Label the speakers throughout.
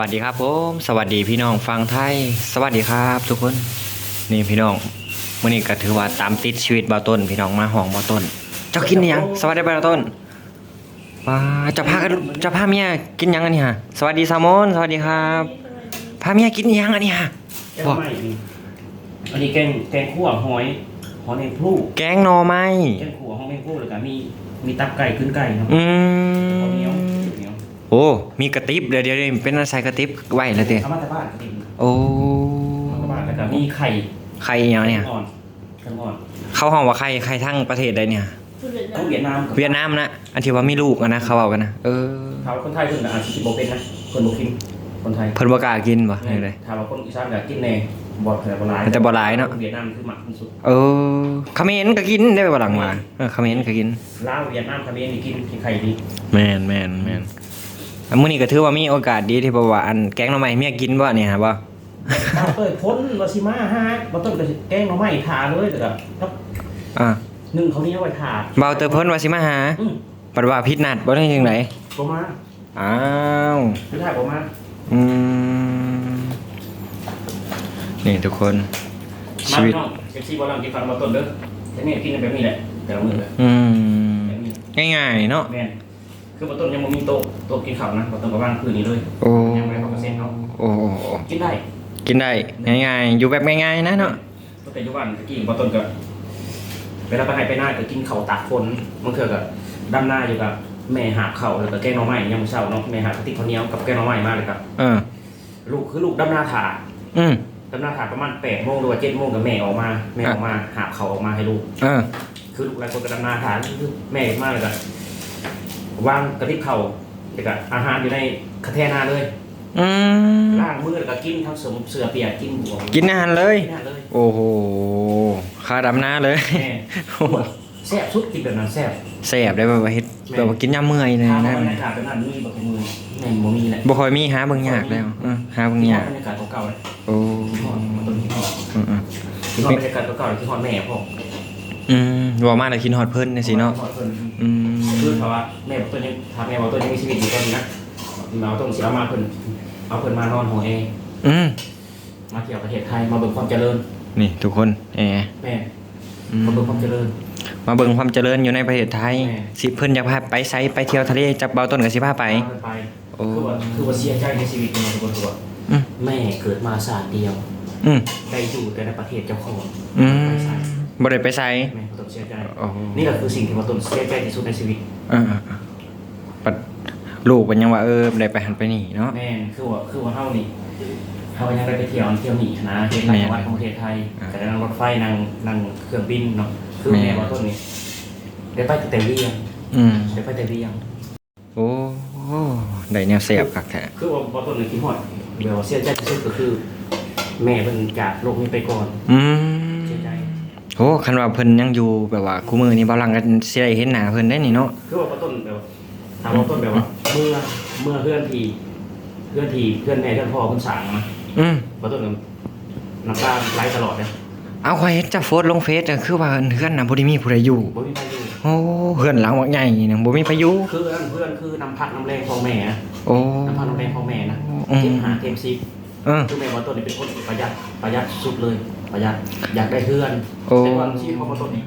Speaker 1: วัสดีครับผมสวัสดีพี่น้องฟังไทย สวัสดีครับ ทุกคนนี่พี่น้องมื่อนี้ก็ถือว่าตามติดชีวิตบ่าวต้น พี่น้องมาห้องบ่าวต้น เจ้ากินอิหยังสวัสดีบ่าวต้นว้าเจะพากันเจะพาเมียกินหยังอันนี้ฮะสวัสดีแซลมอนสวัสดีครับพาเมียกินอิหยังอันนี้ฮะ
Speaker 2: แกงใหม่นี่อันนี้แกงแกงขั่วหอยหอยแมงผู้
Speaker 1: แกงหน่อไม้
Speaker 2: แกงขั่วหอยแมงผู้แล้วก็มีมีตับไก่ขึ้นไก่ครับ
Speaker 1: อื
Speaker 2: ข้าวเหนียว
Speaker 1: ม
Speaker 2: เหนียว
Speaker 1: โอ้ มีกระติบเดี๋ยวเดี๋ยวเดี๋ยวเป็นอะไรใส่กระติบไว้แล้วเต้
Speaker 2: เอามาจากบ้านกิน
Speaker 1: โอ้
Speaker 2: เอามาจากบ้านแล้วก็มีไข่
Speaker 1: ใครอิหยังเนี่ย
Speaker 2: อ่อนไข่อ่อน
Speaker 1: เข้าห้องว่าใครใครทั้งประเทศใดเนี่ย
Speaker 2: ต้องเวียดนามกับ
Speaker 1: เวียดนามนะอันที่ว่ามีลูกอะนะเขาเอากันนะเออ
Speaker 2: ถามว่าคนไทยเพิ่นก็อาจสิบ่เป็นนะคนบ่กินคนไทย
Speaker 1: เพิ่นบ่กล้ากินบ่นี่เลย
Speaker 2: ถามว่าคนอีสานก็กินแน่บ่แต่บ่หลาย
Speaker 1: แต่บ่หลายเนาะ
Speaker 2: เวียดนามคือหมักที่สุด
Speaker 1: เออเขมรก็กินได้บ่หลังมาเออเขมรก็กิน
Speaker 2: ลาวเวียดนามเขมรนี่กินกินไข่ดี
Speaker 1: แม่นแม่นแม่นอัน มื้อนี้ก็ถือว่ามีโอกาสดีที่บอกว่าอันแกงหน่อไม้เมียกินบ่เนี่ยฮะบ่
Speaker 2: เอาเอ้ยพ้นว่าสิมาฮะบ่ต้องไปแกงหน่อไม้ทาเลยแล้วก็ต้อง
Speaker 1: อ่า
Speaker 2: นึ่งเขาวเหนี้ไว้ทา
Speaker 1: เบาเตอเพิ่นว่าสิมาหา
Speaker 2: อืม
Speaker 1: ปัดว่าผิดนัดบ่ได้จังได
Speaker 2: บ่มา
Speaker 1: อ้าว
Speaker 2: คือถ่ายบ่มา
Speaker 1: อืมนี่ทุกคนชี
Speaker 2: มา
Speaker 1: วิต
Speaker 2: พี่น้องเอฟซีบอลลังกินฟังมาต้นเด้อแต่นี่กินแบบนี้แหละแต่ละมือเลย
Speaker 1: อืม
Speaker 2: แบบนี้
Speaker 1: ง่ายๆเนาะ
Speaker 2: แม่น คือมาต้นยังบ่มีโต๊ะโต๊ะกินข้าวนะมาต้นก็ว่างคืนนี้เลย
Speaker 1: โอ้
Speaker 2: ยังไม่ได้เข้าเปอร์เซ็นต์เนาะ
Speaker 1: โอ้โอ้โอ้
Speaker 2: กินได้
Speaker 1: กินได้ง่ายๆ อยู่แบบง่ายๆนะเนาะ
Speaker 2: ตั้งแต่อยุวันตะกี้มาต้นก็เวลาไปให้ไปหน้าก็กินข้าวตากฝนบางเทื่อก็ดำหน้าอยู่กับแม่หาบข้าวแล้วก็แกงหน่อไม้ยามมื้อเช้าเนาะแม่หาบกระติกข้าวเหนียวกับแกงหน่อไม้มาเลยครับ
Speaker 1: เออ
Speaker 2: ลูกคือลูกดำหน้าถา
Speaker 1: อืม
Speaker 2: ดำหน้าถาประมาณ8โมงหรือว่า7โมงกับแม่ออกมาแม่ออกมาหาบข้าวออกมาให้ลูก
Speaker 1: เออ
Speaker 2: คือลูกหลายคนก็ดำนาทานคือแม่มากเลยก็ วางกระติบเข่าเด็กอาหารอยู่ในคาแทนาเลย
Speaker 1: อืม
Speaker 2: ล้างมือแล้วก็กินทั้งเสือเสือเปียกกินหัว
Speaker 1: กินอาหารเลย
Speaker 2: กินอาหารเลย
Speaker 1: โอ้โหคาดำหน้าเลย
Speaker 2: แม่แซ่บสุดกินแบบนั้นแซ่บ
Speaker 1: แสบได้แบบว่าเฮ็ดแบบว่ากินยามเมื่อยเลย
Speaker 2: ทาง
Speaker 1: นะ
Speaker 2: บรรยากาศเป็นนั้นมีแบบเป็นมือแม่บ่มีแหละ
Speaker 1: บ่ค่อยมีหาเบิ่งยากแล้วเออหาเบิ่งยาก
Speaker 2: บรรยากาศเก่าๆเลย
Speaker 1: โอ้
Speaker 2: ที่ฮอดมันต้นที่ฮอด
Speaker 1: อืม
Speaker 2: ที่ฮอดบรรยากาศเก่าๆที่ฮอดแม่พ่อ
Speaker 1: ๆอืมว่ามาแล้วกินฮอดเพิ่นจังซี่เนาะ
Speaker 2: ที่ฮอดเพิ่น
Speaker 1: อืม
Speaker 2: คือเพราะว่าแม่บอกต้นยังถ้าแม่บอกต้นยังมีชีวิตอยู่ตอนนี้นะเราต้องเสียมาเพิ่นเอาเพิ่นมานอนหัวเอง
Speaker 1: อืม
Speaker 2: มาเที่ยวประเทศไทยมาเบิ่งความเจริญ
Speaker 1: นี่ทุกคนแอ
Speaker 2: แม่
Speaker 1: อืม
Speaker 2: มาเบิ่งความเจริญ
Speaker 1: มาเบิ่งความเจริญอยู่ในประเทศไทย
Speaker 2: แม่
Speaker 1: สิเพิ่นอยากพาไปไสไปเที่ยวทะเลจับเบาต้นก็สิพาไป
Speaker 2: พาไป
Speaker 1: โอ้
Speaker 2: คือว่าคือว่าเสียใจในชีวิตของเราทุกคนคือว่า
Speaker 1: อืม
Speaker 2: แม่เกิดมาชาติเดียว
Speaker 1: อืม
Speaker 2: ได้อยู่แต่ในประเทศเจ้าของ
Speaker 1: อืม
Speaker 2: ไปใส่
Speaker 1: บ่ได้ไปไส
Speaker 2: แม่ก็ต้ องเสียใจ
Speaker 1: โอ้โห
Speaker 2: นี่ก็คือสิ่งที่มาต้นเสียใจที่สุดในชีวิต
Speaker 1: เออๆๆปัดลูกมันยังว่าเออได้ไปหันไปนี่เนาะ
Speaker 2: แม่คือว่าคือว่าเฮานี่เฮายังได้ไปเที่ยวเที่ยวหนีนะเที่ยวต่างจังหวัดของประเทศไทย
Speaker 1: อ่า
Speaker 2: แต่นั่งรถไฟนั่งนั่งเครื่องบินเนาะคือ
Speaker 1: แม่
Speaker 2: แม่มาต้นนี่ได้ไปแต่เวียง
Speaker 1: อืม
Speaker 2: ได้ไปแต่เวียง
Speaker 1: โอ้ได้แนวเสียบคักแท้
Speaker 2: คือว่ามาต้นนี่คิดฮอดเดี๋ยวเสียใจที่สุดก็คือ แม่เพิ่นจากโลกนี้ไปก่อน
Speaker 1: อืม
Speaker 2: เสียใจ
Speaker 1: โอ้คันว่าเพิ่นยังอยู่แบบว่าคู่มือนี่บ่ลังกันสิได้เห็นหน้าเพิ่นได้นี่เนาะ
Speaker 2: คือว่าต้นแบบถามว่าต้นแบบว่า เมื่อเมื่อเพื่อนทีเพื่อนทีเพื่อนแม่เพื่อนพ่อเพื่อนสางมา
Speaker 1: อืม
Speaker 2: ว่าต้นน้ำตาไหลตลอดเลย
Speaker 1: เอาข่อยเฮ็ดจะโพสต์ลงเฟซอะคือว่าเฮือนน่ะบ่ได้มีผู้ใดอยู่
Speaker 2: บ่มีใครอยู่
Speaker 1: โอ้เฮือนหลังบักใหญ่นี่บ่มีไผอยู่
Speaker 2: คือเพื่อนเพื่อนคือน้ำพักน้ำแรงของแม่นะ
Speaker 1: โอ้
Speaker 2: น้ำพักน้ำแรงของแม่นะ
Speaker 1: อืม
Speaker 2: เทมหาเทมซิป
Speaker 1: เออ
Speaker 2: คือแม่ว่าต้นนี่เป็นคนประหยัดประหยัดสุดเลย ประหยัดอยากได้เพื่อน
Speaker 1: โอ้
Speaker 2: แต่ว่าชีวิตของว่าต้นนี่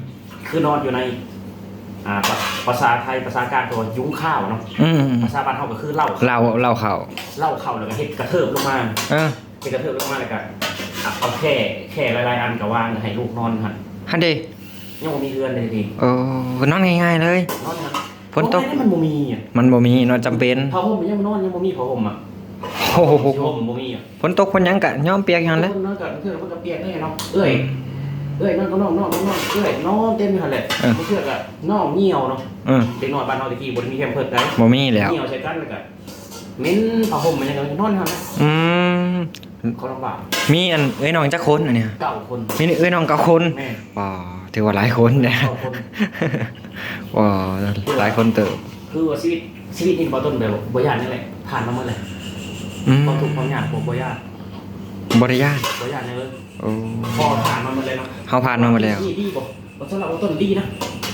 Speaker 2: คือนอนอยู่ใน อ่าภาภาษาไทยภาษากลางตัวยุ้งข้าวเนาะ
Speaker 1: อืม
Speaker 2: ภาษาบ้านเฮาก็คือเหล้า
Speaker 1: เราเราเข้า
Speaker 2: เหล้าเข้าแล้วก็เฮ็ดกระเทิบลงมา
Speaker 1: เออ
Speaker 2: เฮ็ดกระเทิบลงมาแล้วก็อะเอาแค่แค่หลายๆอันก็วางให้ลูกนอนหั่น
Speaker 1: ฮันเด
Speaker 2: ยังบ่มีเรือนเลยที
Speaker 1: โอ้นอนง่ายๆเลย
Speaker 2: นอนหั่น
Speaker 1: ฝนตก
Speaker 2: โอ้ยมันบ่มีอะ
Speaker 1: มันบ่มีเนอนจำเป็น
Speaker 2: ผ้าห่มยังนอนยังบ่มีผ้าห่มอะ
Speaker 1: โอ้โห
Speaker 2: ผ้าห่มบ่มีอะ
Speaker 1: ฝนตกฝนหยังกะยอมเปียกหยังแหล้ว
Speaker 2: นอนกับเพื่อนมันก็เปียกแน่เนาะเอ้ยเอ้ยนอนก็นอนนอนนอนนอนเอ้ยนอนเต็มอยู่หั่นแหละ
Speaker 1: เออ
Speaker 2: เพื่อนก็นอนเหี่ยวเนาะ
Speaker 1: เออ
Speaker 2: เด็กน้อยบ้านเฮาตะกี้บ่ได้มีแคมเพิร์ดได้
Speaker 1: บ่มีแล้ว
Speaker 2: เหี่ยวใส่กันแล้วก็เหม็นผ้าห่มมันยังก็นอนหั่นนะ
Speaker 1: อืม
Speaker 2: เขาลำบาก
Speaker 1: มีอันเอ้ยน้องจักคนอันเนี้ย
Speaker 2: เก้าคน
Speaker 1: มีเอ้ยน้องเก้าคน
Speaker 2: แม่
Speaker 1: ว้าถือว่าหลายคนนะ
Speaker 2: เก้าคน
Speaker 1: ว้าหลายคนเติบ
Speaker 2: คือว่าชีวิตชีวิตนี่บ่ต้นแบบบ่ยากนี่แหละผ่านมาหมดเลย
Speaker 1: อืม
Speaker 2: ความทุกข์ความยากบ่บ่ยาก
Speaker 1: บริยาน
Speaker 2: บ่ยากเลย
Speaker 1: โอ้
Speaker 2: พอผ่านมาหมดเลยเนาะ
Speaker 1: เฮาผ่านมาหมดแล้ว
Speaker 2: ดีดีบ่บ่สำหรับว่าต้นดีนะ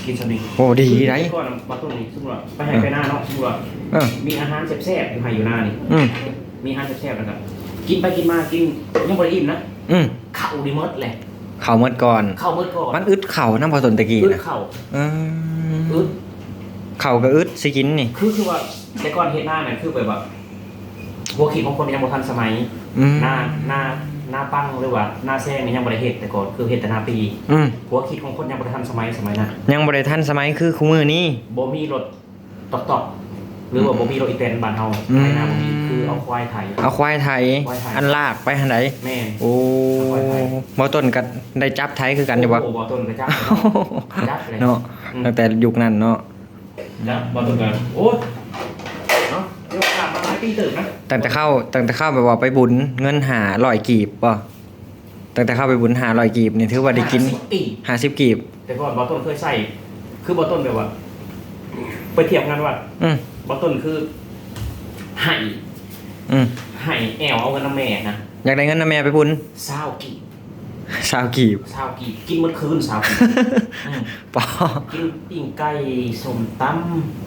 Speaker 2: กินสนิท
Speaker 1: โอ้ดีไร
Speaker 2: ก่อนบ่ต้นนี่สมมุติว่าไปให้ไปหน้าเนาะสมมุติว่า
Speaker 1: เออ
Speaker 2: มีอาหารแซ่บๆอยู่ให้อยู่หน้านี่
Speaker 1: อืม
Speaker 2: มมีอาหารแซ่บๆนะครับกินไปกินมากินยังบ่ได้อิ่มนะ
Speaker 1: อืม
Speaker 2: เข่าดีหมดเลย
Speaker 1: เข่าหมดก่อน
Speaker 2: เข่าหมดก่อน
Speaker 1: มันอึดเข่าน้ำพอตนตะกี้
Speaker 2: อึด
Speaker 1: นะ
Speaker 2: เข่า
Speaker 1: อืม
Speaker 2: อึด
Speaker 1: เข่าก็อึดสิกินนี่
Speaker 2: คือคือว่าแต่ก่อนเฮ็ดหน้าเนี่ยคือแบบว่า หัวขีดของคนยังบ่ทันสมัย
Speaker 1: อืม
Speaker 2: หน้าหน้าหน้าปังหรือว่าหน้าแซงนี่ยังบ่ได้เฮ็ดแต่ก่อนคือเฮ็ดแต่หน้าปี
Speaker 1: อืม
Speaker 2: หัวขีดของคนยังบ่ได้ทันสมัยสมัยนั้น
Speaker 1: ยังบ่ได้ทันสมัยคือคู่มือนี้
Speaker 2: บ่มีรถตอกตอกหรือว่าบ่มีรถอีแตนบ้านเฮา
Speaker 1: อืม
Speaker 2: ในหน้าบ่มีคือเอาควายไถ
Speaker 1: เอาควายไทย
Speaker 2: ควายไถ
Speaker 1: อันลากไปหันใด
Speaker 2: แม่น
Speaker 1: โอ้
Speaker 2: เอาควายไทย
Speaker 1: บ่ต้นก็ได้จับไทยคือกันอยู่บ่
Speaker 2: โอ้โหบ่ต้นกระจับ จับเลย
Speaker 1: เนาะ
Speaker 2: อืม
Speaker 1: ตั้งแต่ยุคนั้นเนาะ
Speaker 2: แล้วบ่ต้นกันโอ้ยเนาะเดี๋ยว กลับมาหลายปีตึกนะ
Speaker 1: ตั้งแต่เข้าตั้งแต่เข้าแบบว่าไปบุญเงินหาร้อยกีบป่ะตั้งแต่เข้าไปบุญหาร้อยกีบนี่ถือว่าได้กิน
Speaker 2: 50ปี
Speaker 1: หาสิบกีบ
Speaker 2: แต่ก่อนบอต้นเคยใส่ คือบอต้นแบบว่า ไปเทียบกันว่า
Speaker 1: อืม
Speaker 2: บอต้นคือไห่
Speaker 1: อืม
Speaker 2: ไห่แอวเอาเงินน้ำแม่นะ
Speaker 1: อยากได้เงินนะแม่ไปบุญ
Speaker 2: ซาวกีบ
Speaker 1: สาวกีบ
Speaker 2: ซาวกีบกินหมดคืนซาวกีบอืม
Speaker 1: ปอ
Speaker 2: กินปิ้งไก่สมต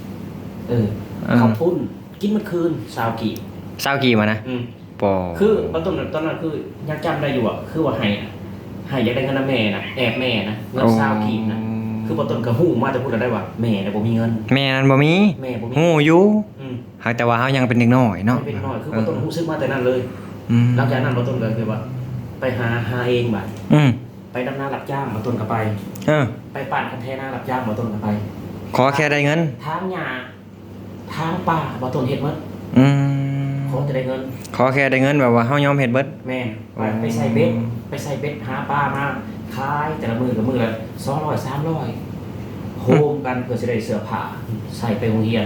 Speaker 2: ำเออ
Speaker 1: เออ
Speaker 2: ข้าวปุ้น กินหมดคืนซาวกีบ
Speaker 1: สาวกีบมานะ
Speaker 2: อืม
Speaker 1: ปอ
Speaker 2: คือบอต้นตอนนั้นคือยังจำได้อยู่อะคือว่าไห่อะไห่อยากได้เงินน้ำแม่นะแอบแม่นะเงินซาวกีบนะคือบอต้นก็หูมาจะพูดอะไรได้ว่าแม่เนี่ยบ่มีเงิน
Speaker 1: แม่นั้นบ่มี
Speaker 2: แม่บ่มี
Speaker 1: หูอยู่
Speaker 2: อืม
Speaker 1: หากแต่ว่าเฮายังเป็นเด็กน้อยเนาะ
Speaker 2: ไม่เป็นน้อยคือบ่ต้นรู้สึกมาแต่นั้นเลย
Speaker 1: อืม
Speaker 2: หลังจากนั้นบ่ต้นก็คือว่า ไปหาหาเองบัด
Speaker 1: อืม
Speaker 2: ไปดำนารับจ้างบ่ต้นก็ไป
Speaker 1: เออ
Speaker 2: ไปปั่นคันเทนารับจ้างบ่ต้นก็ไป
Speaker 1: ขอแค่ได้เงิน
Speaker 2: ทางหญ้า ทางป่าบ่ต้นเฮ็ดหมด
Speaker 1: อืม
Speaker 2: ขอจะได้เงิน
Speaker 1: ขอแค่ได้เงินแบบว่าเฮายอมเฮ็ดเบิด
Speaker 2: แม่นไป
Speaker 1: อ๋อ
Speaker 2: ไปใส่เบ็ดไปใส่เบ็ดหาปลามาขายแต่ละมือกับมือละ200 300โฮมกันเพื่อสิได้เสื้อผ้าใส่ไปโรงเรียน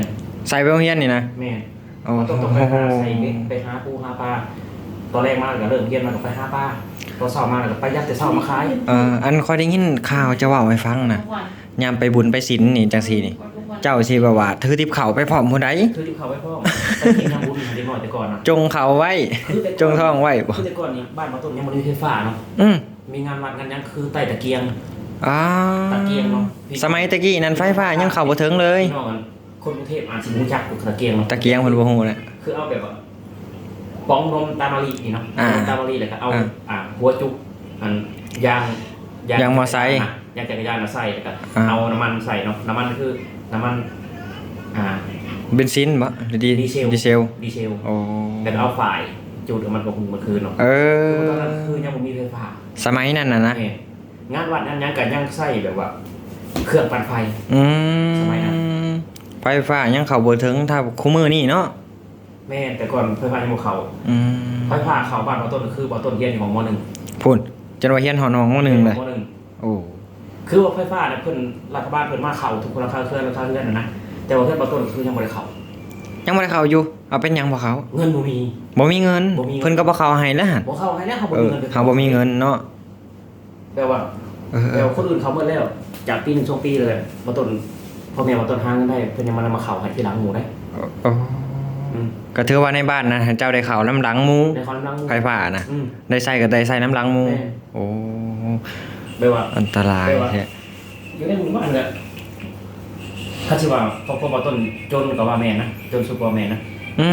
Speaker 1: ใส่ไปโรงเรียนนี่นะ
Speaker 2: แม่น
Speaker 1: โอ้
Speaker 2: บ่ต้นต้องไป
Speaker 1: โห
Speaker 2: หาใส่เบ็ดไปหาปูหาปลาตอนแรกมาก็เริ่มเรียนมาก็ไปหาปลาตอนเช้ามาก็ไปยัดแต่เช้ามาขาย
Speaker 1: เอ่ออันค่อยได้ยินข่าวจะเว้าให้ฟังนะยามไปบุญไปศีลนี่จังซี่นี่ เจ้าสิแบบว่าถือติบเขาไปพร้อมผู้ใด
Speaker 2: คือที่เขาไว้พ่อไปกินน้ำบุญเด็กหน่อยแต่ก่อนนะ
Speaker 1: จงเขาไว้
Speaker 2: คือแต่
Speaker 1: จงท้องไว้บ่
Speaker 2: คือแต่ก่อนนี่บ้านมาต้นยังไม่มีไฟฟ้าเนาะ
Speaker 1: อืม
Speaker 2: มีงานวัดงานหยังคือใต้ตะเกียง
Speaker 1: อ่า
Speaker 2: ตะเกียงเนาะพี่
Speaker 1: สมัยตะกี้นั้นไฟฟ้ายังเข้าบ่ถึงเลย
Speaker 2: พี่น้องกันคนกรุงเทพอาจสิรู้จักตะเกียงเนาะ
Speaker 1: ตะเกียงเพิ่นบ่ฮู้แหละ
Speaker 2: คือเอาแบบว่าป้องนมตามารีนี่เนาะ
Speaker 1: อ่า
Speaker 2: ตามารีแล้วก็เอา
Speaker 1: อ่า
Speaker 2: อ่าหัวจุกอันยาง
Speaker 1: ยางมอไซค์ะ
Speaker 2: ยางจักรยานมาใส่แล้วก็
Speaker 1: อ่า
Speaker 2: เอาน้ำมันใส่เนาะน้ำมันคือ น้ำมันอ่า
Speaker 1: เบนซินบ่หรือดี
Speaker 2: ดีเซล
Speaker 1: ดีเซล
Speaker 2: ดีเซล
Speaker 1: โอ้
Speaker 2: แล้วก็เอาฝ่ายจุดเอามันบกหุงมันคืนเนาะ
Speaker 1: เอ
Speaker 2: คือ
Speaker 1: อ
Speaker 2: ตอนนั้นคือยังบ่มีไฟฟ้า
Speaker 1: สมัยนั้นน่ะนะ
Speaker 2: แม่งานวัดนั้นยังกันยังใส่แบบว่า เครื่องปั่นไฟ
Speaker 1: อื
Speaker 2: สมัยนั้น
Speaker 1: มไฟฟ้ายังเข้าบ่ถึงถ้าคู่มือนี่เนาะ
Speaker 2: แม่แต่ก่อนไฟฟ้ายังบ่เข้า
Speaker 1: อืม
Speaker 2: ไฟฟ้าเข้าบ้านบ่ต้นคือบ่ต้นเฮียนของมหนึ่ง
Speaker 1: พุ่นจนว่าเฮียนหอน้องมื้อหนึงเลย
Speaker 2: มหนึ่ง
Speaker 1: โอ้
Speaker 2: คือว่าไฟฟ้าเนี่ยเพิ่นรัฐบาลเพิ่นมาเข้าทุกคนราคาเครื่องราคาเรือนน่ะนะแต่ว่าเพื่อนบ่ต้นคือยังบ่ได้เข้า
Speaker 1: ยังบ่ได้เข้าอยู่ เอาเป็นหยังบ่เข้า
Speaker 2: เงินบ่มี
Speaker 1: บ่มีเงิน
Speaker 2: บ่มีเงิน
Speaker 1: เพิ่นก็บ่เข้าให้แล้วหั่น
Speaker 2: บ่เข้าให้แล้วเขาบ่
Speaker 1: เอ
Speaker 2: มี
Speaker 1: อ
Speaker 2: เงินไป
Speaker 1: เฮาบ่มีเงินเนาะ
Speaker 2: แปลว่า
Speaker 1: เออ
Speaker 2: แปลว่าคนอื่นเขาหมดแล้วจากปีหนึงช่วงปีเลยบ่ต้นพ่อแม่บ่ต้นหาเงินได้เพิ่นยังมานำมาเข้าให้ทีหลังหมู่ได้
Speaker 1: โอ้
Speaker 2: อืม
Speaker 1: ก็ถือว่าในบ้านนะเจ้าได้เข้าน้ำหลังหมู
Speaker 2: ในความลังหมู่
Speaker 1: ไฟฟ้านะ
Speaker 2: อืม
Speaker 1: ได้ใส่ก็ได้ใส่น้ำหลังหมู
Speaker 2: แม่
Speaker 1: โอ้
Speaker 2: แปลว่า
Speaker 1: อันตราย
Speaker 2: ไปวะ
Speaker 1: แท้
Speaker 2: อยู่ในหมู่บ้านเลยถ้าสิว่าครอบครัวบ่ต้นจนก็ว่าแม่นนะจนสุดกว่าแม่นนะ
Speaker 1: อื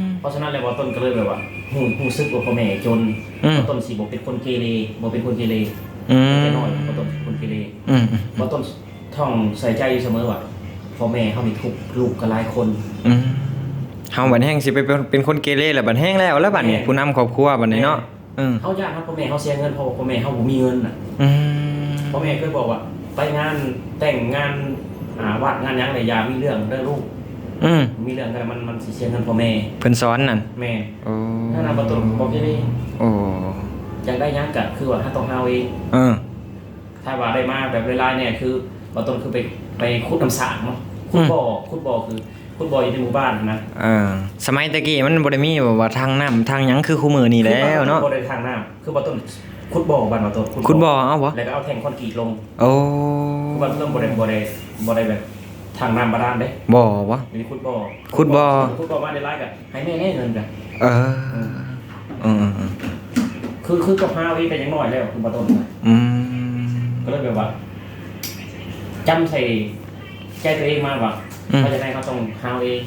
Speaker 1: ม
Speaker 2: เพราะฉะนั้นแล้วบ่ต้นก็เลยแบบว่าฮู้ฮู้สึกว่าพ่อแม่จน
Speaker 1: อืม
Speaker 2: บ่ต้นสิบ่เป็นคนเกเรบ่เป็นคนเกเร
Speaker 1: อืม
Speaker 2: แต่น้อยบ่ต้นเป็นคนเกเร
Speaker 1: อืมอืม
Speaker 2: บ่ต้นท่องใส่ใจอยู่เสมอว่าพ่อแม่เฮามีทุกข์ลูกก็หลายคน
Speaker 1: อืมเฮาบัดแห้งสิไปเป็นเป็นคนเกเรแล้วบัดแห้งแล้วแล้วบัดนี้
Speaker 2: แม่
Speaker 1: ผู้นำครอบครัวบัดนี้เนาะ อืม
Speaker 2: เฮาย่านครับพ่อแม่เฮาเสียเงินเพราะว่าพ่อแม่เฮาบ่มีเงินน่ะ
Speaker 1: อืม
Speaker 2: พ่อแม่เคยบอกว่า ไปงานแต่งงานอ่าวัดงานหยังเนี่ยอย่ามีเรื่องเด้อลูก
Speaker 1: อืม
Speaker 2: มีเรื่องกันมันมันสิเสียเงินพ่อแม่
Speaker 1: เพิ่นสอนนั่น
Speaker 2: แม่
Speaker 1: โอ้
Speaker 2: ถ้านำบ่ต้นบ่เกเร
Speaker 1: โอ้
Speaker 2: อยากได้หยังก็คือว่าถ้าต้องหาเอาเอง
Speaker 1: เออ
Speaker 2: ถ้าว่าได้มาแบบเวลาเนี่ยคือบ่ต้นคือไปไปขุดน้ำสางเนาะขุดบ่อขุดบ่อคือ ขุดบ่ออยู่ในหมู่บ้านนะ
Speaker 1: เออสมัยตะกี้มันบ่ได้มีแบบว่าทางน้ำทางหยังคือคู่มือนี่แล้วเนาะ
Speaker 2: คือบ่ได้ทางน้ำคือบ่ต้นขุดบ่อบ้านบ่ต้น
Speaker 1: คุณบ่เอาบ่
Speaker 2: แล้วก็เอาแท่งคอนกรีตลง
Speaker 1: โอ้
Speaker 2: คือบ่ต้นบ่ได้บ่ได้บ่ได้แบบทางน้ำบาดาลเด้
Speaker 1: บ่วะ
Speaker 2: มีขุดบ่อ
Speaker 1: ขุดบ่อ
Speaker 2: ขุดบ่อมาได้หลายก็ให้แม่แน่เงินจ้ะ
Speaker 1: เออเออเออ
Speaker 2: คือคือกับหาเอาเองก็ยังน้อยแล้วคือบ่ต้น
Speaker 1: อืม
Speaker 2: ก็เลยแบบว่าจำใส่ใจตัวเองมาว่า
Speaker 1: อืม
Speaker 2: เพราะฉะนั้นเขาต้องหาเอาเอง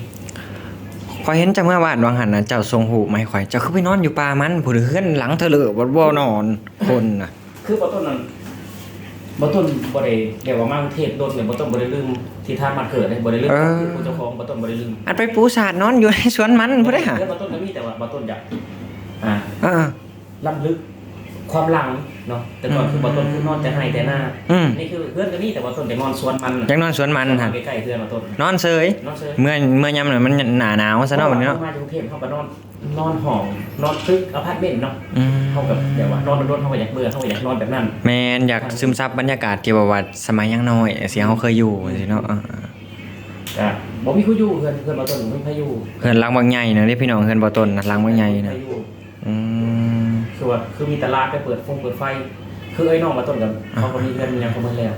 Speaker 1: ข่อยเห็นจังเมื่อวานวางหันน่ะเจ้าทรงหูมาให้ข่อย เจ้าคือไปนอนอยู่ป่ามันผู้เฮือนหลังเธอเลยบ่บ่นอนคนน่ะ
Speaker 2: คือบ่ต้นนั้นบ่ต้นบ่ได้เรียกว่ามากรุงเทพโดนเนี่ยบ่ต้นบ่ได้ลืมที่ท่ามันเกิดเลยบ่ได้ลืมผู้เจ้าของบ่ต้นบ่ได้ลืม
Speaker 1: อันไปปูสาดนอนอยู่ในสวนมันผู้ได้หา
Speaker 2: เรื่องบ่ต้นก็มีแต่ว่าบ่ต้นอยากอ่า
Speaker 1: อ่า
Speaker 2: ล้ำลึก ความหลังเนาะแต่ก่อนคือบ่ต้นคือนอนแต่ให้แต่หน้า
Speaker 1: อืม
Speaker 2: นี่คือเพื่อนก็มีแต่บ่ต้นแต่นอนสวนมัน
Speaker 1: อยากนอนสวนมันหั่น
Speaker 2: ใกล้ๆเพื่อนบ่ต้น
Speaker 1: นอนเซย
Speaker 2: นอนเซย
Speaker 1: เมื่อเมื่อยามน่ะมันหนาหนาวซะเนาะวันนี้เนาะ
Speaker 2: มาจากกรุงเทพเขาก็นอนนอนห้องนอนตึกอพาร์ตเมนต์เนาะ
Speaker 1: อืม
Speaker 2: เขากับเดี๋ยวว่านอนโดนๆเขาก็อยากเบื่อเขาก็อยากนอนแบบนั้น
Speaker 1: แม่นอยากซึมซับบรรยากาศที่ว่าว่าสมัยยังน้อยเสียงเขาเคยอยู่สิเนาะอ่า
Speaker 2: อะบ่มีผู้อยู่เพื่อนเพื่อนบ่ต้นบ่มีผู้อยู่
Speaker 1: เฮือนหลังบางใหญ่นะเด้พี่น้องเฮือนบ่ต้นน่ะหลังบางใหญ่นะ
Speaker 2: ผู้อยู่
Speaker 1: อืม
Speaker 2: คือว่าคือมีตลาดไปเปิดฟงเปิดไฟ คือไอ้น้องบ่ต้นกับเขาก็มีเพื่อนมีหยังเขาหมดแล้ว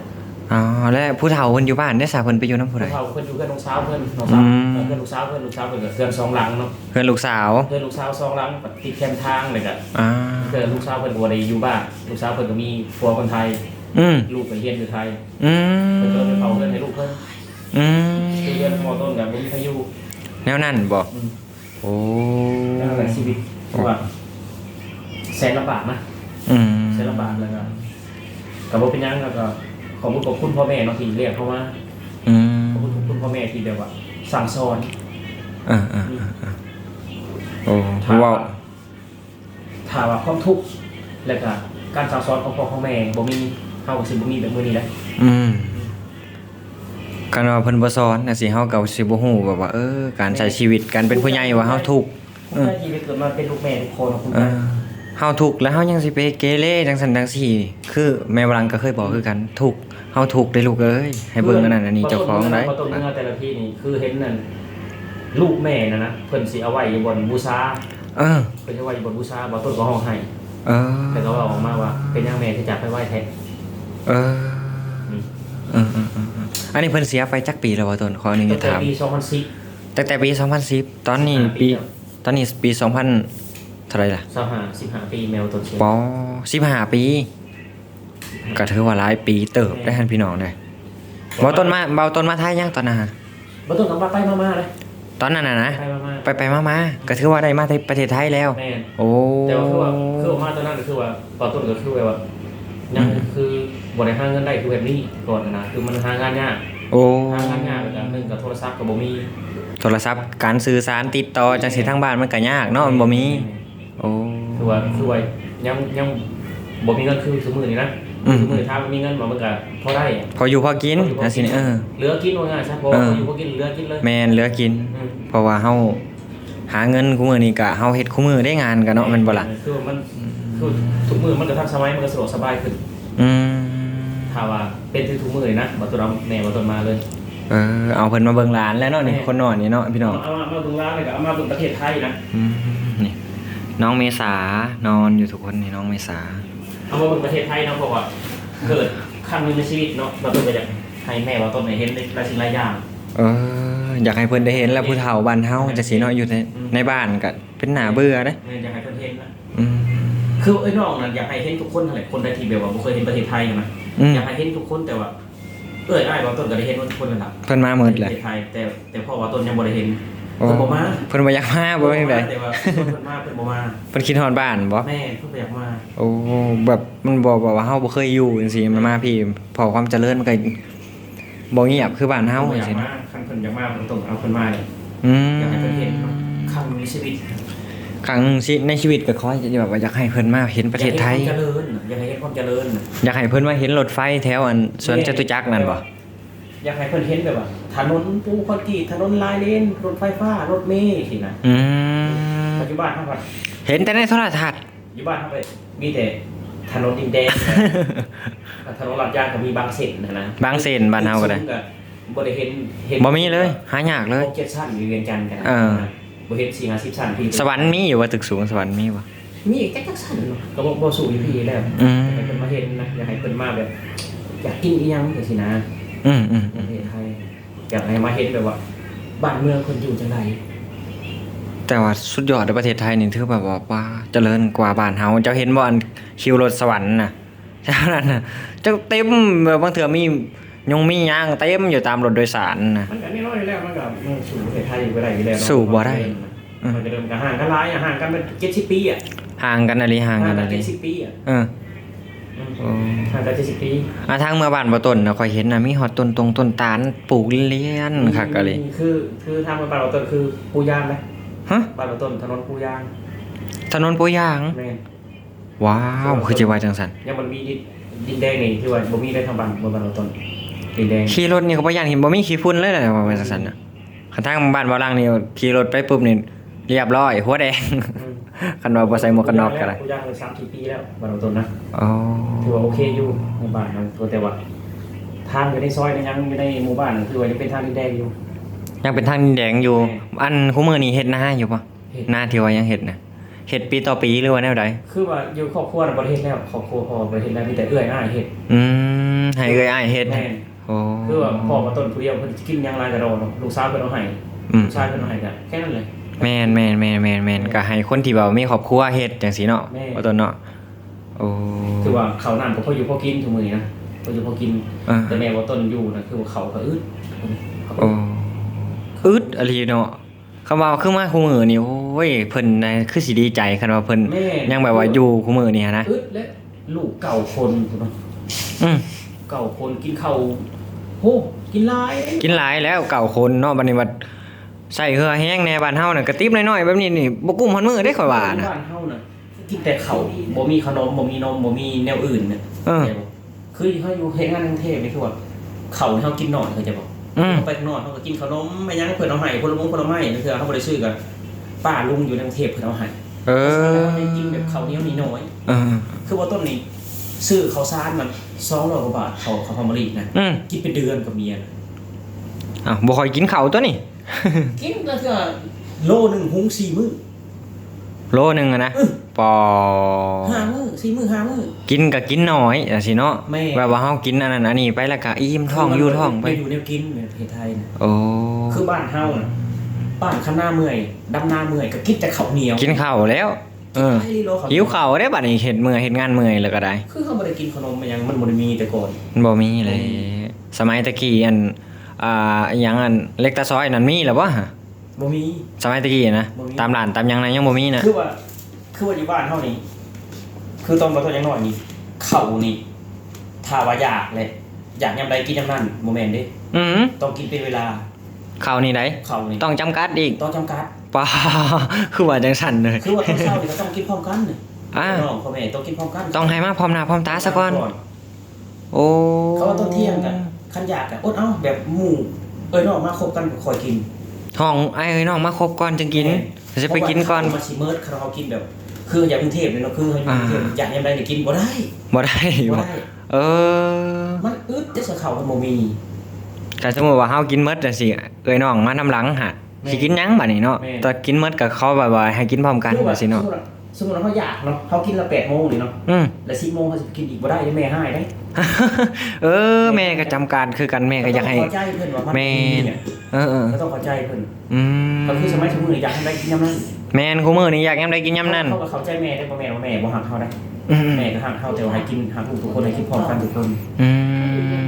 Speaker 1: อ๋อแล้วผู้เฒ่าเพิ่นอยู่บ้านได้อสาวเพิ่นไปอยู่นำผู้ใด
Speaker 2: เขาเพื่อนอยู่เพื่อนลูกสาวเพื่อนน้อง
Speaker 1: อื
Speaker 2: สาว
Speaker 1: ม
Speaker 2: เพื่อนลูกสาวเพื่อนลูกสาวเพื่อนกับเพื่อนสองหลังเนาะ
Speaker 1: เฮือนลูกสาว
Speaker 2: เพื่อนลูกสาวสองหลังติดแคมทางเลยก็
Speaker 1: อ่า
Speaker 2: เพื่อนลูกสาวเพื่อนก็บ่ได้อยู่บ้านลูกสาวเพื่อนก็มีผัวคนไทย
Speaker 1: อืม
Speaker 2: ลูกไปเรียนอยู่ไทย
Speaker 1: อื
Speaker 2: เพื่อนก็ไป
Speaker 1: ม
Speaker 2: เผาเพื่อนให้ลูกเพื่อน
Speaker 1: อื
Speaker 2: คือ
Speaker 1: ม
Speaker 2: เพื่อนมอต้นกับบ่มีใครอยู่
Speaker 1: แนวนั้นบ่
Speaker 2: อืม
Speaker 1: โอ้
Speaker 2: นั่นแหละชีวิตเพราะว่า แสนลำบากนะ
Speaker 1: อืม
Speaker 2: แสนลำบากแล้วก็กับว่าเป็นหยังแล้วก็ขอบคุณขอบคุณพ่อแม่เนาะที่เรียกเขามา
Speaker 1: อืม
Speaker 2: ขอบคุณขอบคุณพ่อแม่ที่แบบว่าสั่งสอน
Speaker 1: เออเออเออเออโอ้
Speaker 2: ถาม
Speaker 1: ว้าว
Speaker 2: ว่าถามว่าความทุกข์แล้วก็การสั่งสอนของพ่อของแม่บ่มีเฮาก็สิบ่มีแบบมื้อนี้แหละ
Speaker 1: อืมการว่าเพิ่นบ่สอนน่ะสิเฮาก็สิบ่ฮู้แบบว่าเออการใช้ชีวิตการเป็นผู้ใหญ่ว่าเฮาทุกข์
Speaker 2: ผมได้ที่ได้เกิดมาเป็นลูกแม่ทุกคนของคุณ
Speaker 1: เออ เฮาทุกข์แล้วเฮายังสิไปเกเรจังซั่นจังซี่ คือแม่วรังก็เคยบอกคือกันทุกข์เฮาทุกข์ได้ลูกเอ้ยให้เบิ่งอันนั้นอันนี้เจ้าของได้
Speaker 2: พอต้นเมื่อแต่ละที่นี่คือเห็นนั่นลูกแม่น่ะนะเพิ่นสิเอาไว้อยู่บนบูชา
Speaker 1: เออ
Speaker 2: เพิ่นจะไว้อยู่บนบูชาบ่ต้นก็ห้องให้
Speaker 1: เออ
Speaker 2: แต่ก็บอกมาว่า เป็นยังแม่ที่จะไปไหว้แท้
Speaker 1: เออเออเออเออเอออันนี้เพิ่นเสียไปจักปีแล้วบ่ต้นขออนุ
Speaker 2: ตั้
Speaker 1: ญางต
Speaker 2: แต่
Speaker 1: ถาม
Speaker 2: ปี2010
Speaker 1: ตั้งแต่ปี2010ตอนนี้ปีตอนนี้ปี2000 เท่าไหร่ล่ะ
Speaker 2: 25 15ปีแมวต้นเชีย
Speaker 1: ป15ปีก็ถือว่าหลายปีเติบได้ท่านพี่น้องได้บ่ต้นมาเบาต้นมาไทยยังตอนนั้นน่ะ
Speaker 2: บ่ต้นกำลังไปมาๆเลย
Speaker 1: ตอนนั้นน่ะนะ
Speaker 2: ไปมาๆ
Speaker 1: ไปไปมามาๆก็ถือว่าได้มาที่ประเทศไทยแล้ว
Speaker 2: แม่น
Speaker 1: โอ้
Speaker 2: แต่ว่าคือว่าคือว่ามาตอนนั้นก็คือว่าตอนต้นก็คือแบบว่ายังคือบ่ได้หาเงินได้คือแบบนี้ก่อนนะคือมันหางานยาก
Speaker 1: โอ้
Speaker 2: หางานยากแบบนึงกับโทรศัพท์ก็บ่มี
Speaker 1: โทรศัพท์การสื่อสารติดต่อจังซี่ทางบ้านมันก็ยากเนาะมันบ่มี โอ้
Speaker 2: คือว่าคือว่ายังยังบ่มีเงินคือสมือนี่นะ
Speaker 1: อืม
Speaker 2: สมือถ้ามันมีเงินมามันก็พอได้อะ
Speaker 1: พออยู่พอกินจังซี่นี่เออ
Speaker 2: เหลือกินว่าง่ายซะเพราะว่าอยู่บ่กินเหลือกินเลย
Speaker 1: แม่นเหลือกิน
Speaker 2: อืม
Speaker 1: เพราะว่าเฮาหาเงินคู่มือนี่ก็เฮาเฮ็ดคู่มือได้งานกันเนาะแมันบ่ล่ะ
Speaker 2: คือว่ามันคือทุกมือมันก็ทันสมัยมันก็สะดวกสบายขึ้น
Speaker 1: อืม
Speaker 2: ถ้าว่าเป็นที่ทุกมือเลยนะบ่ตัวเราแม่บ่ตัวมาเลย
Speaker 1: เออเอาเพิ่นมาเบิ่งหลานแล้วเนาะนี่คนนอนนี่เนาะพี่น้อง
Speaker 2: เอามามาเบิ่งร้านเลยก็เอามาเบิ่งประเทศไทยนะ
Speaker 1: อืม นี่น้องเมษานอนอยู่ทุกคนนี่น้องเมษา
Speaker 2: เอามาเบิ่งประเทศไทยเนาะเพราะว่าเกิดครั้งหนึงในชีวิตเนาะเราต้องไปอยากให้แม่ว่าต้นไหนเห็นในหลายสิ่งหลายอย่าง
Speaker 1: เอออยากให้เพิ่นได้เห็นแล้วผู้เฒ่าบ้านเฮาจังซี่เนาะอยู่ในในบ้านก็เป็นหน้าเบื่อเด้
Speaker 2: แม่อยากให้เพิ่นเห็นนะ
Speaker 1: อืม
Speaker 2: คือไอ้น้องน่ะอยากให้เห็นทุกคนนั่นแหละคนใดที่แบบว่าบ่เคยเห็นประเทศไทยนะ
Speaker 1: อืม
Speaker 2: อยากให้เห็นทุกคนแต่ว่า เอ้ยอ้ายว่าต้นก็ได้เห็นว่าทุกคนนั่นแหละ
Speaker 1: เพิ่นมาหมดแหละ
Speaker 2: ประเทศไทยแต่แต่พ่อว่าต้นยังบ่ได้เห็น
Speaker 1: โอ้
Speaker 2: เพิ่นบ่มา
Speaker 1: เพิ่นบ่อยากมาบ่จังได๋
Speaker 2: แต่ว่าเพิ่นมาเพิ่นบ่มา
Speaker 1: เพิ่นคิดฮอดบ้านบ่
Speaker 2: แม่เพิ่นบ่อยากมา
Speaker 1: โอ้แบบมันบอกแบบว่าเฮาบ่เคยอยู่จังซี่มันมาพี่พอความเจริญมันก็บ่เงียบคือบ้านเฮา
Speaker 2: พิ่นบ่
Speaker 1: จั
Speaker 2: องยาก
Speaker 1: ซี่
Speaker 2: มา
Speaker 1: นะ
Speaker 2: คันเพิ่นอยากมาเพิ่นต้องเอาเพิ่นมาเลย
Speaker 1: อืม
Speaker 2: อยากให้เพิ่นเห็นเนาะครั้งในชีวิต
Speaker 1: ครั้งหนึงสิในชีวิตก็ขอจะแบบว่าอยากให้เพิ่นมาเห็นประเทศไทย
Speaker 2: อยากให้ความเจริญน่ะอยากให้เห็นความเจริญน่ะ
Speaker 1: อยากให้เพิ่นมาเห็นรถไฟแถวอันสวนจตุจักรนั่นบ่
Speaker 2: อยากให้เพิ่นเห็นแบบว่า ถนนปูคอนกรีตถนนลายเลนรถไฟฟ้ารถเมล์สินะ
Speaker 1: อืม
Speaker 2: ปัจจุบันเฮาก็
Speaker 1: เห็นแต่ในโทรทัศน์
Speaker 2: อยู่บ้านเฮาไปมีแต่ถนนดินแดงนะถนนลาดยางก็มีบางเส้นนะนะ
Speaker 1: บางเส้นบ้านเฮาก็ได้
Speaker 2: ซึ่งบ่ได้เห็นเห็น
Speaker 1: บ่มีเลย หายากเลย
Speaker 2: หกเจ็ดชั้นอยู่เวียงจันทน์กัน
Speaker 1: เออ
Speaker 2: บ่เห็นสี่ห้าสิบชั้นพี่
Speaker 1: สวรรค์มีอยู่ว่าตึกสูงสวรรค์มีบ่
Speaker 2: มีอีกจักจักชั้นเนาะก็บ่บ่สู้อยู่พี่แล้ว
Speaker 1: อืม
Speaker 2: อยากให้เพิ่นมาเห็นนะอยากให้เพิ่นมาแบบ อยากกินอีหยังจังซี่นะ
Speaker 1: อืมอืม
Speaker 2: ป
Speaker 1: อื
Speaker 2: ระ
Speaker 1: ม
Speaker 2: เทศไทย อยากให้มาเห็นแบบว่าบ้านเมืองคนอยู่จังได
Speaker 1: แต่ว่าสุดยอดในประเทศไทยนี่ถือแบบว่าว่าเจริญกว่าบ้านเฮาเจ้าเห็นบ่อันคิวรถสวรรค์น่ะเท่านั้นน่ะเจ้าเต็มแบบบางเทื่อมียงมีย่างเต็มอยู่ตามรถโดยสารนะ
Speaker 2: มันก็น้อยๆแล้วมันก็มันสู่ประเทศไทยอยู่บ่ได้อยู่แล้วเนาะ
Speaker 1: สู่บ่ได้
Speaker 2: มันจะเดิมกันห่างกันหลายอะห่างกันเป็น70ปีอะ
Speaker 1: ห่างกันอะไรห่าง
Speaker 2: ห่าง
Speaker 1: กัน
Speaker 2: กั
Speaker 1: อะ
Speaker 2: น
Speaker 1: ไร
Speaker 2: 70ปีอะ
Speaker 1: เออ
Speaker 2: อืม
Speaker 1: โอ้
Speaker 2: ห่างกัน70ปี
Speaker 1: อาทางเมื่อบ้านบ่ต้นนะข่อยเห็นนะมีฮอดต้นตรงต้นตาลปลูกเลี้ยนคักกะเลย
Speaker 2: คือ คือทางบ้านเราต้นคือปูยางไหม
Speaker 1: ฮะ
Speaker 2: บ้านเราต้นถนนปูยาง
Speaker 1: ถนนปูยาง
Speaker 2: แม่น
Speaker 1: ว้าว คือจิว่าจังสัน
Speaker 2: ยังมันมีดินดินแดงนี่ที่ว่าบ่มีได้ทางบ้านบ่บ้านเราต้นดินแดง
Speaker 1: ขี่รถนี่ก็บ่ย่านเห็นบ่มีขี้ฝุ่นเลยแหละว่าว่าจังสันน่ะคันทางบ้านบ่ล่างนี่ขี่รถไปปุ๊บนี่เรียบร้อย หัวแดง
Speaker 2: อืม
Speaker 1: คันว่าบ่ใส่หมวกกันน็อกก็ได้
Speaker 2: ปูยางเลยสามสี่ปีแล้วบ้านเราต้นนะ
Speaker 1: อ๋อ
Speaker 2: ถือว่าโอเคอยู่ในบ้านเราตัวแต่ว่าทางอยู่ในซอยในยังอยู่ในหมู่บ้านคือว่ายังเป็นทางดินแดงอยู่
Speaker 1: ยังเป็นทางดินแดงอยู่
Speaker 2: แม่
Speaker 1: อันคู่มือนี่เฮ็ดนาอยู่ปะ
Speaker 2: เฮ็ด
Speaker 1: นาที่ว่ายังเฮ็ดน่ะเฮ็ดปีต่อปีหรือว่าแนวใด
Speaker 2: คือว่าอยู่ครอบครัวน่ะประเทศแล้วครอบครัวพอประเทศแล้วมีแต่เอื้อยอ้ายเฮ็ด
Speaker 1: อืมให้เอ้ยอ้ายเฮ็ด
Speaker 2: แม่น
Speaker 1: โอ้
Speaker 2: คือว่าพ่อมาต้นผู้เดียวเพิ่นกินหยังไรกระโดดลูกสาวเพิ่นเอาให้
Speaker 1: อืม
Speaker 2: ลูกชายเพิ่นเอาให้ก็แค่นั้นเลย
Speaker 1: แม่นแม่นแม่นแม่นแม่นก็ให้คนที่แบบมีครอบครัวเฮ็ดจังซี่เนาะ
Speaker 2: แม่
Speaker 1: ว่าต้นเนาะโอ้
Speaker 2: คือว่าเขาวน้ำก็พออยู่พอกินทุกมื้อนี้นะพออยู่พอกิน
Speaker 1: อ่า
Speaker 2: แต่แม่ว่าต้นอยู่นะคือว่าเขาก็อึดเขาก็
Speaker 1: โอ้อึดอะลีเนาะคำว่าคือมาคู่มือนี่โอ้ยเพิ่นน่ะคือสิดีใจคันว่าเพิ่น
Speaker 2: แม่
Speaker 1: ยังแบบว่าอยู่คู่มือนี่นะ
Speaker 2: อึดและลูกเก่าคนถูกไหม
Speaker 1: อืม
Speaker 2: เก่าคนกินข้าวโหกินหลาย
Speaker 1: กินหลายแล้วเก่าคนเนาะบัดนี้บัด ใส่เหือแห้งแน่บ้านเฮาน่ะกระติบน้อยๆแบบนี้นี่บ่กุ้มฮอดมือได้ข่อยว่านะ
Speaker 2: บ้านเฮาน่ะกินแต่ข้าวบ่มีขนมบ่มีนมบ่มีแนวอื่นน่ะ
Speaker 1: เออ
Speaker 2: คือเขาอยู่เฮ็ดงานในกรุงเทพนี่คือว่าข้าวที่เฮากินหน่อยเขาจะบอก
Speaker 1: อืม
Speaker 2: เขาไปข้างนอกเขาก็กินขนมไม่ยังเพิ่นเอาให้ผลไม้ผลไม้นี่คือเขาบ่ได้ซื้อกันป้าลุงอยู่ในกรุงเทพเพิ่นเอาให้
Speaker 1: เออ
Speaker 2: ให้กินแบบข้าวเหนียวนิดหน่อย
Speaker 1: เออ
Speaker 2: คือว่าต้นนี้ซื้อข้าวสารมัน200กว่าบาทเขาเขาวหอมมะลินะ
Speaker 1: อืม
Speaker 2: กินเป็นเดือนกับเมียนะ
Speaker 1: อ้าวบ่ค่อยกินข้าวตัวนี่
Speaker 2: กินแล้วก็โลหนึงหุงสี่มื้อ
Speaker 1: โลนึงอะนะ
Speaker 2: อื้อ
Speaker 1: ปอ
Speaker 2: ห้ามื้อสี่มื้อห้ามื้อ
Speaker 1: กินก็กินน้อยจังซี่เนาะ
Speaker 2: แม่
Speaker 1: แบบว่าเฮากินอันนั้นอันนี้ไปแล้วก็อิ่มท้องอยู่ท้องไป
Speaker 2: ม่อยู่แนวกินในประเทศไทยนะ
Speaker 1: โอ้
Speaker 2: คือบ้านเฮาน่ะบ้านข้างหน้าเมื่อยดำหน้าเมื่อยก็กินแต่ข้าวเหนียว
Speaker 1: กินข้าวแล้วเออ
Speaker 2: ไอ้โล
Speaker 1: หิวข้าวได้บัดนี้เฮ็ดมื้อเฮ็ดงานเมื่อยแล้วก็ได้
Speaker 2: คือเขาบ่ได้กินขนมมันยังมันบ่ได้มีแต่ก่อน
Speaker 1: มันบ่มีเลยสมัยตะกี้อัน อ่าอิหยังอันเล็กตาซอยนั่นมีแล้วบ่ฮะ
Speaker 2: บ่มี
Speaker 1: สมัยตะกี้นะ
Speaker 2: บ่มี
Speaker 1: ตามร้านตามหยังนั้นยังบ่มีนะ
Speaker 2: คือว่า คือว่าอยู่บ้านเฮานี่คือตอนบ่ทันยังน้อยนี่ข้าวนี่ถ้าว่าอยากเลย อยากยามใดกินยามนั้นบ่แม่นเด้
Speaker 1: อือ
Speaker 2: ต้องกินเป็นเวลา
Speaker 1: ข้าวนี่ได
Speaker 2: ข้าวนี่
Speaker 1: ต้องจำกัดอีก
Speaker 2: ต้องจำกัด
Speaker 1: ป้าคือว่าจังสั่นเลย
Speaker 2: คือว่าตอนเช้านี่ก็ต้องกินพร้อมกันนี่
Speaker 1: อ่า
Speaker 2: น้องพ่อแม่ต้องกินพร้อมกัน
Speaker 1: ต้องให้มาพร้อมหน้าพร้อมตาซะก่อน โอ้
Speaker 2: เขาว่าต้องเที่ยงกัน คันอยากกันอดเอ้าแบบหมู่เอ้ยน้องมาคบกันก็คอยกิน
Speaker 1: ห้องไอ้เอ้ยน้องมาครบก่อนจึงกินจะไปกินก่อน
Speaker 2: เพราะว่าเขามาชิเมิร์ดเขากินแบบคืออย่างกรุงเทพเนี่ยเนาะคือเขาอยู่กรุงเทพ
Speaker 1: อ่า
Speaker 2: อยากยังไงเนี่ยกินบ่ได้
Speaker 1: บ่ได้
Speaker 2: บ่
Speaker 1: บ่
Speaker 2: ได้
Speaker 1: เออ
Speaker 2: มันอึดจะเสือเขามันบ่มี
Speaker 1: ก็สมมุติว่าเฮากินหมดจังซี่เอ้ยน้องมานํหลังหะ
Speaker 2: แม่
Speaker 1: สิกินหยังบัดนี้เนาะ
Speaker 2: แม่
Speaker 1: แต่กินหมดก็เขาแบบว่าให้กินพร้อมกัน
Speaker 2: คือ
Speaker 1: ว่าซี่เนาะ
Speaker 2: สมมุติว่าเขาอยากเนาะเขากินละแปดโมงนี่เนาะ
Speaker 1: อืม
Speaker 2: แล้วสิบโมงเขาจะกินอีกบ่ได้ได้แม่ให้ได้
Speaker 1: เออ แม่ก็จำการคือกันแม่ก็อยากให้
Speaker 2: ต้งเข้าใจเพิ่นว่ามัน
Speaker 1: แม่
Speaker 2: เนี่ย
Speaker 1: เออเออ
Speaker 2: ก็ต้องเข้าใจเพิ่น
Speaker 1: อืม
Speaker 2: ก็คือสมัยสมัยอยากให้ได้กินยำนั้น
Speaker 1: แม่นคู่มื้อนี้อยากยามใดกินยามนั้น
Speaker 2: เขาก็เข้าใจแม่ได้บ่แม่ว่าแม่บ่หักเขาได้
Speaker 1: อืม
Speaker 2: แม่ก็หักเขาแต่ว่าให้กินหักลูกทุกคนให้กินพร้อมกันทุกคน
Speaker 1: อืม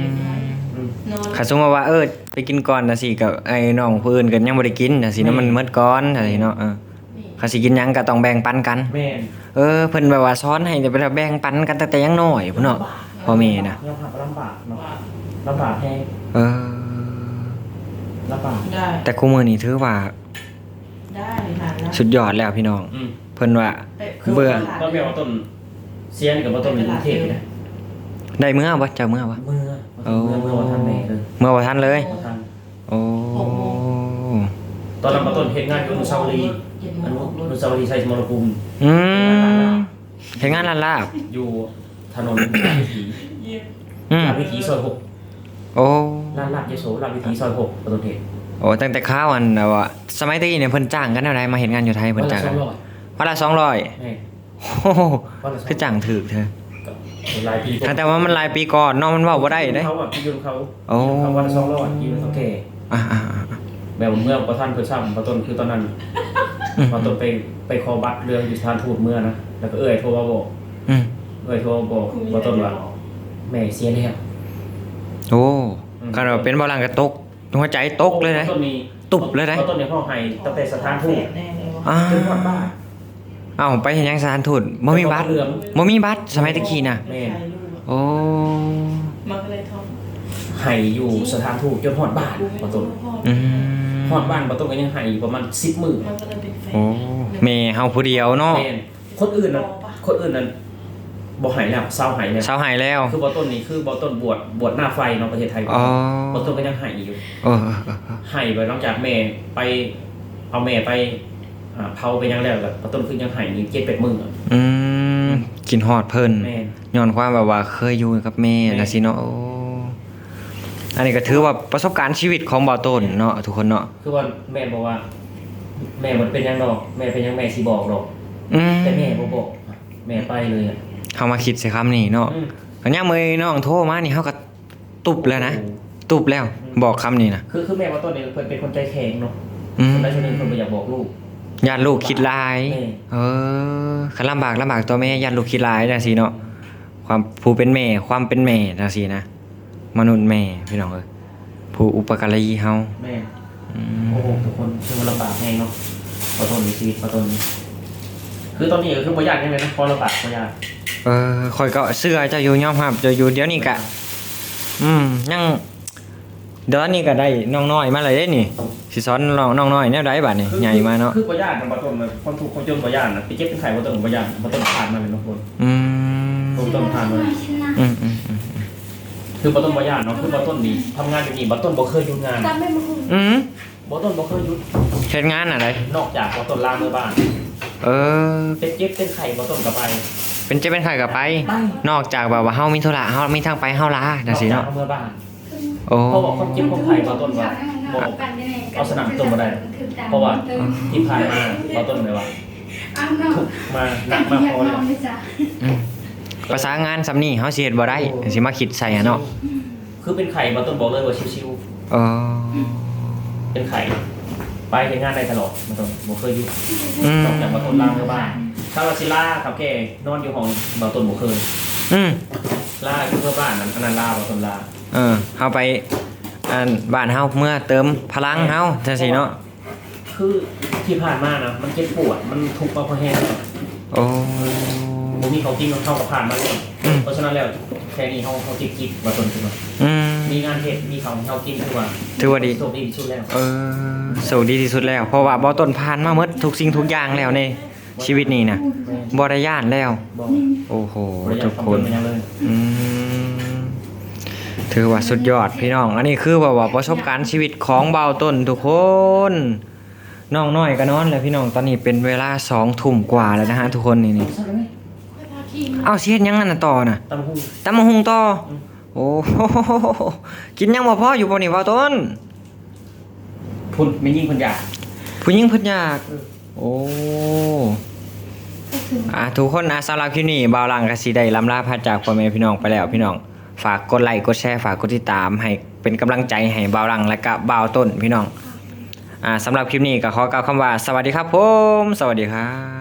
Speaker 2: อืม
Speaker 3: นอน
Speaker 1: ข้าสมมติว่าเออไปกินก่อนนะสิกับไอ้น้องผู้อื่นกันยังบ่ได้กินนะสิเนาะมันหมดก่อนนะสิเนาะเออ ข้าสิกินหยังก็ต้องแบ่งปันกัน
Speaker 2: แม่น
Speaker 1: เออเพิ่นแบบว่าสอนให้แต่แบ่งปันกันตั้งแต่ยังน้อยพุ่นเนาะพ่อแม่น่ะ
Speaker 2: ยอมรับว่าลำบากเนาะลำบากแฮง
Speaker 1: เออ
Speaker 2: ลำบาก
Speaker 3: ได้
Speaker 1: แต่คู่มื้อนี้ถือว่า
Speaker 3: ได้ค่ะนะ
Speaker 1: สุดยอดแล้วพี่น้อง
Speaker 2: อืม
Speaker 1: เพิ่นว่า
Speaker 3: ไป
Speaker 1: เบื่อ
Speaker 2: ตอนแม่ว่าต้นเซียนกับว่าต้นเป็นกรุงเทพนี่นะ
Speaker 1: ได้มื้อบ่เจ้ามื้อบ่
Speaker 2: เมื่อ
Speaker 1: โอ้
Speaker 2: เมื่อเมื่อวันทันแม่เลย
Speaker 1: เมื่อบ่ทันเลย
Speaker 2: วันทัน
Speaker 1: โอ้
Speaker 2: ตอนนั้นว่าต้นเฮ็ดงานอยู่อนุสาวรีย์
Speaker 3: เจ็ดโม
Speaker 2: อนุ
Speaker 3: งร
Speaker 2: อ
Speaker 3: ถ
Speaker 2: นุสาวรีย์ชัยสมรภูมิ
Speaker 1: อืมเฮ็ดงานลานลาบ
Speaker 2: อยู่ถนนลาดวิถี
Speaker 1: อืม
Speaker 2: ลาดวิถีซอยหก
Speaker 1: โอ้
Speaker 2: ลาดลาดยโสลาดวิถีซอยหกประตูเทศ
Speaker 1: โอ้ตั้งแต่ข้าวอันน่ะว่าสมัยตะกี้เนี่ยเพิ่นจ้างกันแนวใดมาเฮ็ดงานอยู่ไทยเพิ่
Speaker 2: น
Speaker 1: จ้างกั
Speaker 2: น
Speaker 1: วันละ200
Speaker 2: แม่
Speaker 1: โอ้โห
Speaker 2: วันละสอง
Speaker 1: คือจ้างถูกเธอ
Speaker 2: หลายปี
Speaker 1: แต่ว่ามันลายปีก่อนเนาะมันว้าบ่ได้เด้
Speaker 2: เขาอะพี่ยืนเขา
Speaker 1: โอ้
Speaker 2: เขาวันละสองร้อยยืนเขาแก่
Speaker 1: อ่า
Speaker 2: แบบเมื่อประท่านเพื่อซ้ำประต้นคือตอนนั้น
Speaker 1: อืม
Speaker 2: ประต้นไปไปคอบัตรเรื่องอยู่สถานทูตเมื่อนะแล้วก็เอ่ยโทรมาบอก
Speaker 1: อืม
Speaker 2: เอ่ยโทรมาบอกประต้นว่าแม่เสียแล้ว
Speaker 1: โอ้คันว่าเป็นบ่หลังก็ตกหัวใจตกเลยนะ
Speaker 2: ต้นนี้
Speaker 1: ตุบเลยนะ
Speaker 2: ต้นนี้พ่อให้ตั้งแต่สถานทูต
Speaker 3: แน่เลยวะ
Speaker 1: อ้า
Speaker 2: จนฮอดบ้าน
Speaker 1: เอ้าไปเฮ็ดหยังสถานทูตบ่มีบัตร
Speaker 2: เหลือง
Speaker 1: บ่มีบัตรสมัยตะกี้น่ะ
Speaker 2: แม่
Speaker 3: ใครรู้อะ
Speaker 1: โอ้
Speaker 3: มันก็เลยท่อง
Speaker 2: ให้อยู่สถานทูตจนฮอดบ้านบ่ต้น
Speaker 1: อืม
Speaker 2: ฮอดบ้านบ่ต้นก็ยังให้อยู่ประมาณ10มื้อ
Speaker 3: มัน ก็เลยเป็นแฟน
Speaker 1: โอ้แม่เฮาผู้เดียวเนาะ
Speaker 2: แม่นคนอื่นน่ะคนอื่นนั้นบ่ให้แล้วเศร้าให้แล้ว
Speaker 1: เช้าหายแล้ว
Speaker 2: คือบ่ต้นนี่คือบ่ต้นบวชบวชหน้าไฟเนาะประเทศไทย
Speaker 1: อ๋อ
Speaker 2: บ่ต้นก็ยังให้อยู่
Speaker 1: เออเออเออ
Speaker 2: ให้ไปหลังจากแม่ไปเอาแม่ไปอ่าเผาไปยังแล้วแบบบ่ต้นคือยังให้นี่7-8มื้ออะ
Speaker 1: อืมกินฮอดเพิ่น
Speaker 2: แม่น
Speaker 1: ย้อนความแบบว่าเคยอยู่กับแม่
Speaker 2: แม่
Speaker 1: นะสิเนาะโอ้อันนี้ก็ถือว่าประสบการณ์ชีวิตของบ่าวต้นเนาะทุกคนเนาะ
Speaker 2: คือว่าแม่บอกว่า แม่มันเป็นหยังดอก แม่เป็นหยังแม่สิบอกดอก
Speaker 1: อืม
Speaker 2: แต่แม่บ่บอก แม่ไปเลยอะ
Speaker 1: เฮามาคิดใส่คำนี้เนาะ
Speaker 2: อืม
Speaker 1: ก็ยามมื้อน้องโทรมานี่เฮาก็ตุบแล้วนะ ตุบแล้วบอกคำนี้นะ
Speaker 2: คือคือแม่ว่าต้นนี้เพิ่นเป็นคนใจแข็งเนาะ
Speaker 1: อืม
Speaker 2: คนใดคนหนึงเพิ่นบ่อยากบอกลูก
Speaker 1: ญาติลูกคิดหลาย
Speaker 2: แม่
Speaker 1: เออคันลำบากลำบากตัวแม่ญาติลูกคิดหลายจังซี่เนาะ ความผู้เป็นแม่ ความเป็นแม่จังซี่นะ มนุษย์แม่พี่น้องเอ้ยผู้อุปการีเฮา
Speaker 2: แม่
Speaker 1: อืม
Speaker 2: โอ้โหทุกคนคือมันลำบากแฮงเนาะพอต้นมีชีวิตพอต้นนี้คือตอนนี้ก็คือบ่ยากยังไงนะพอลำบากบ่ยาก
Speaker 1: เออข่อยก็เสื้อเจะอยู่ยอมรับเจะอยู่เดี๋ยวนี้กะ อืมยังเดี๋ยวนี้ก็ได้น้องน้อยมาเลยเด้นี่สิสอนน้องน้องน้อยแนวใดบัดนี่
Speaker 2: คือ
Speaker 1: ใหญ่มาเนาะ
Speaker 2: คือบ่ยากนะบ่ต้นมันคนทุกข์คนจนบ่ยากนะไปเจ็บเป็นไข้บ่ต้นบ่ยากบ่ต้นผ่านมาเลยเนาะคน
Speaker 1: อืม
Speaker 2: บ่ต้นผ่านมาเลย
Speaker 1: อืมอืมอืม
Speaker 2: คือบ่ต้นบ่ยากเนาะคือบ่ต้นนี่ทำงานอยู่นี่บ่ต้นบ่เคยหยุดงาน
Speaker 3: จำไม่มาคุณ
Speaker 1: อืม
Speaker 2: บ่ต้นบ่เคยหยุด
Speaker 1: เฮ็ดงานอะไร
Speaker 2: นอกจากบ่ต้นล้างมือบ้าน
Speaker 1: เออ
Speaker 2: เป็นเจ็บเป็นไข้บ่ต้นก็ไป
Speaker 1: เป็นเจะเป็นไข่กับไป
Speaker 2: ไป
Speaker 1: นอกจากแบบว่าเฮามีธุระเฮามีทางไปเฮาลาจังซี่เนาะ
Speaker 2: ออกจากมือบ้าน
Speaker 1: โอ้
Speaker 2: เพราะว่าความเจ็บความไข้บ่ต้นว่าบ่เอาสนามต้นบ่ได้เพราะว่าที่ผ่านมาบ่ต้นเลยว่าทุกข์มาหนักมากพอแล้ว
Speaker 1: อืมภาษางานสำนี่เฮาสิเฮ็ดบ่ได้สิมาคิดใส่อะเนาะ
Speaker 2: คือเป็นไข้บ่ต้นบอกเลยว่าชิว
Speaker 1: เออ
Speaker 2: ๆ เป็นไข้ไปเฮ็ดงานได้ตลอดบ่ต้นบ่เคยหยุด
Speaker 1: อืม
Speaker 2: นอกจากบ่ต้นล้างมือบ้านถ้าว่าสิลาครับแกนอนอยู่ห้องบ่ต้นบ่เคย
Speaker 1: อืม
Speaker 2: ลาอยู่เพื่อบ้านนั้นอันนั้นลาบ่ต้นลา
Speaker 1: เออเฮาไปอันบ้านเฮาเมื่อเติมพลังเฮาจังซี่เนาะ
Speaker 2: คือที่ผ่านมานะมันเจ็บปวดมันทุกข์มาเพราะแห้ง
Speaker 1: โอ้
Speaker 2: บ่มีของกินของเข้ากับผ่านมาเลย
Speaker 1: อืม
Speaker 2: เพราะฉะนั้นแล้ว แค่นี้เฮาเฮาจิบจิบมาต้นขึ้นมา
Speaker 1: อืม
Speaker 2: มีงานเฮ็ดมีของเฮากินคือว่า
Speaker 1: ถือว่าดี
Speaker 2: โชคดีที่สุดแล้ว
Speaker 1: เออสูดีที่สุดแล้ว เพราะว่าบ่ต้นผ่านมาหมดทุกสิ่งทุกอย่างแล้วในชีวิตนี้นะ
Speaker 2: แม่
Speaker 1: บ่ได้ย่านแล้ว
Speaker 2: บอก
Speaker 1: โอ้โห
Speaker 2: บ่อยา
Speaker 1: ทุ
Speaker 2: ก
Speaker 1: ก
Speaker 2: ทำ
Speaker 1: ค
Speaker 2: เพิ่
Speaker 1: น
Speaker 2: นเป็นหยังเลย
Speaker 1: อืมถือว่าสุดยอดพี่น้อง อันนี้คือแบบว่าประสบการณ์ชีวิตของเบาต้นทุกคนน้องน้อยก็นอนแล้วพี่น้องตอนนี้เป็นเวลาสองทุ่มกว่าแล้วนะฮะทุกคนนี่นี่
Speaker 3: ค่อยพาขี้มา
Speaker 1: เอาเสียดยังงั้นน่ะต่อน่ะ
Speaker 2: ตำหู
Speaker 1: ตำมะฮุงต่ออ
Speaker 2: ม
Speaker 1: โอ้โหกินยังบ่พออยู่บ่นี่เบาต้น
Speaker 2: พุ่นไม่ยิ่งเพิ่นอยาก
Speaker 1: ผู้หญิงเพิ่นอยาก
Speaker 2: เออ
Speaker 1: โอ้อะทุกคนนะสำหรับคลิปนี้บ่าวหลังก็สิได้ลำลาพาจากพ่อแม่พี่น้องไปแล้วพี่น้อง ฝากกดไลค์กดแชร์ฝากกดติดตามให้เป็นกำลังใจให้บ่าวหลังและก็บ่าวต้นพี่น้อง อ่าสำหรับคลิปนี้ก็ขอกล่าวคำว่า สวัสดีครับผม สวัสดีครับ